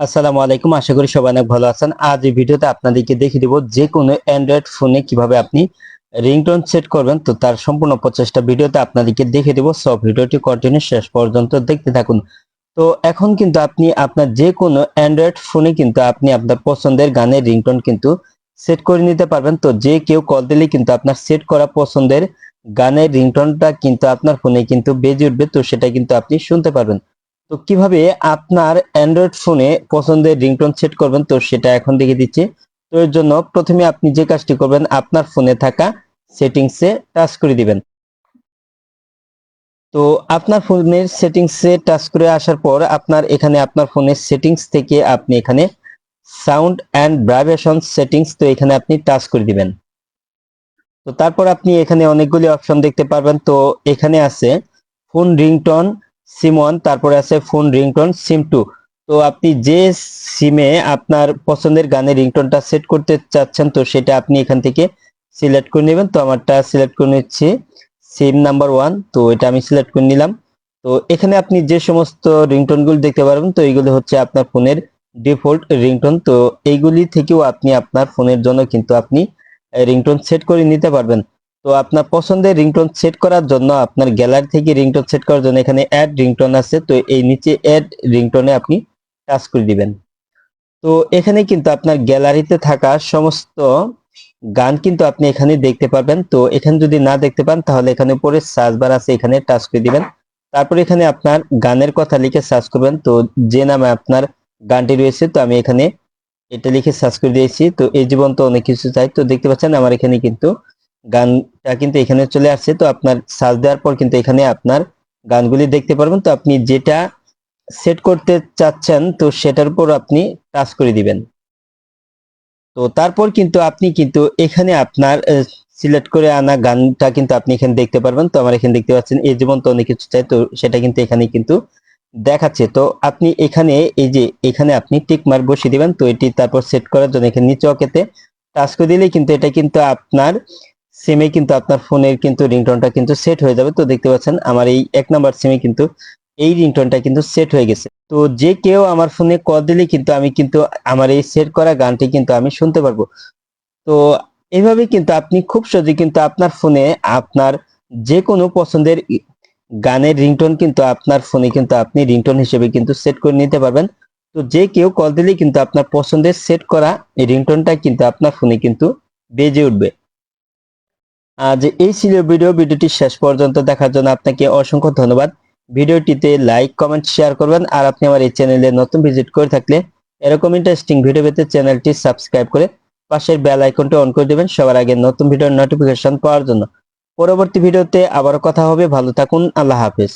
আসসালামু আলাইকুম। আশা করি সবাই অনেক ভালো আছেন। আজ এই ভিডিওতে আপনাদেরকে দেখিয়ে দেব যে কোনো অ্যান্ড্রয়েড ফোনে কীভাবে আপনি রিংটোন সেট করবেন। তো তার সম্পূর্ণ প্রচেষ্টা ভিডিওতে আপনাদেরকে দেখে দেব। সব ভিডিওটি কন্টিনিউ শেষ পর্যন্ত দেখতে থাকুন। তো এখন কিন্তু আপনি আপনার যে কোনো অ্যান্ড্রয়েড ফোনে কিন্তু আপনি আপনার পছন্দের গানের রিংটোন কিন্তু সেট করে নিতে পারবেন। তো যে কেউ কল দিলে কিন্তু আপনার সেট করা পছন্দের গানের রিংটোনটা কিন্তু আপনার ফোনে কিন্তু বেজে উঠবে। তো সেটা কিন্তু আপনি শুনতে পারবেন। তো কীভাবে আপনার অ্যান্ড্রয়েড ফোনে পছন্দের রিংটোন সেট করবেন? তো সেটা এখন দেখে দিচ্ছি। তো এর জন্য প্রথমে আপনি যে কাজটি করবেন, আপনার ফোনে থাকা সেটিংসে টাচ করে দিবেন। তো আপনার ফোনের সেটিংসে টাচ করে আসার পর আপনার এখানে আপনার ফোনের সেটিংস থেকে আপনি এখানে সাউন্ড অ্যান্ড ভাইব্রেশন সেটিংস তো এখানে আপনি টাচ করে দিবেন। তো তারপর আপনি এখানে অনেকগুলি অপশন দেখতে পারবেন। তো এখানে আছে ফোন রিংটোন সিম ওয়ান তারপরে আছে ফোন রিংটোন সিম টু তো আপনি যে সিমে আপনার পছন্দের গানের রিংটোনটা সেট করতে চাচ্ছেন, তো সেটা আপনি এখান থেকে সিলেক্ট করে নেবেন। তো আমারটা সিলেক্ট করে নিচ্ছি সিম নাম্বার ওয়ান তো এটা আমি সিলেক্ট করে নিলাম। তো এখানে আপনি যে সমস্ত রিংটোনগুলো দেখতে পারবেন, তো এইগুলো হচ্ছে আপনার ফোনের ডিফল্ট রিংটোন তো এইগুলি থেকেও আপনি আপনার ফোনের জন্য কিন্তু আপনি রিংটোন সেট করে নিতে পারবেন। তো আপনার পছন্দের রিংটোন সেট করার জন্য আপনার গ্যালারি থেকে রিংটোন সেট করার জন্য এখানে অ্যাড রিংটোন আছে। তো এই নিচে অ্যাড রিংটোনে আপনি টাচ করে দিবেন। তো এখানে কিন্তু আপনার গ্যালারিতে থাকা সমস্ত গান কিন্তু আপনি এখানে দেখতে পারবেন। তো এখানে যদি না দেখতে পান, তাহলে এখানে উপরে সার্চ বার আছে, এখানে টাচ করে দিবেন। তারপর এখানে আপনার গানের কথা লিখে সার্চ করবেন। তো যে নামে আপনার গানটি রয়েছে, তো আমি এখানে এটা লিখে সার্চ করে দিয়েছি। তো এই জীবন তো অনেক কিছু চাই। তো দেখতে পাচ্ছেন, আমার এখানে কিন্তু গানটা কিন্তু এখানে চলে আসছে, তো আপনার সার্চ দেওয়ার পর কিন্তু এখানে আপনার গানগুলি দেখতে পারবেন। তো আপনি যেটা সেট করতে চাচ্ছেন, তো সেটার উপর আপনি টাচ করে দিবেন। তো তারপর কিন্তু আপনি কিন্তু এখানে আপনার সিলেক্ট করে আনা গানটা কিন্তু আপনি এখানে দেখতে পারবেন। তো আমার এখানে দেখতে পাচ্ছেন এই জীবন তো অনেক কিছু চাই তো সেটা কিন্তু এখানে কিন্তু দেখাচ্ছে। তো আপনি এখানে, এই যে এখানে আপনি টিক মার্ক বসিয়ে দিবেন, তো এটি তারপর সেট করার জন্য এখানে নিচে অকেতে টাচ করে দিলে কিন্তু এটা কিন্তু আপনার সিমে কিন্তু আপনার ফোনের কিন্তু রিংটোনটা কিন্তু সেট হয়ে যাবে। তো দেখতে পাচ্ছেন, আমার এই এক নাম্বার সিমে কিন্তু এই রিংটোনটা কিন্তু সেট হয়ে গেছে। তো যে কেউ আমার ফোনে কল দিলে কিন্তু আমি কিন্তু আমার এই সেট করা গানটি কিন্তু আমি শুনতে পারব। তো এইভাবে কিন্তু আপনি খুব সহজে কিন্তু আপনার ফোনে আপনার যে কোনো পছন্দের গানের রিংটোন কিন্তু আপনার ফোনে কিন্তু আপনি রিংটোন হিসেবে কিন্তু সেট করে নিতে পারবেন। তো যে কেউ কল দিলে কিন্তু আপনার পছন্দের সেট করা রিংটোনটা কিন্তু আপনার ফোনে কিন্তু বেজে উঠবে। আজ এই ছিল ভিডিও। ভিডিওটি শেষ পর্যন্ত দেখার জন্য আপনাকে অসংখ্য ধন্যবাদ। ভিডিওটিতে লাইক, কমেন্ট, শেয়ার করবেন। আর আপনি আমার এই চ্যানেলে নতুন ভিজিট করে থাকলে এরকম ইন্টারেস্টিং ভিডিও পেতে চ্যানেলটি সাবস্ক্রাইব করে পাশের বেল আইকনটি অন করে দেবেন সবার আগে নতুন ভিডিওর নোটিফিকেশন পাওয়ার জন্য। পরবর্তী ভিডিওতে আবারও কথা হবে। ভালো থাকুন। আল্লাহ হাফেজ।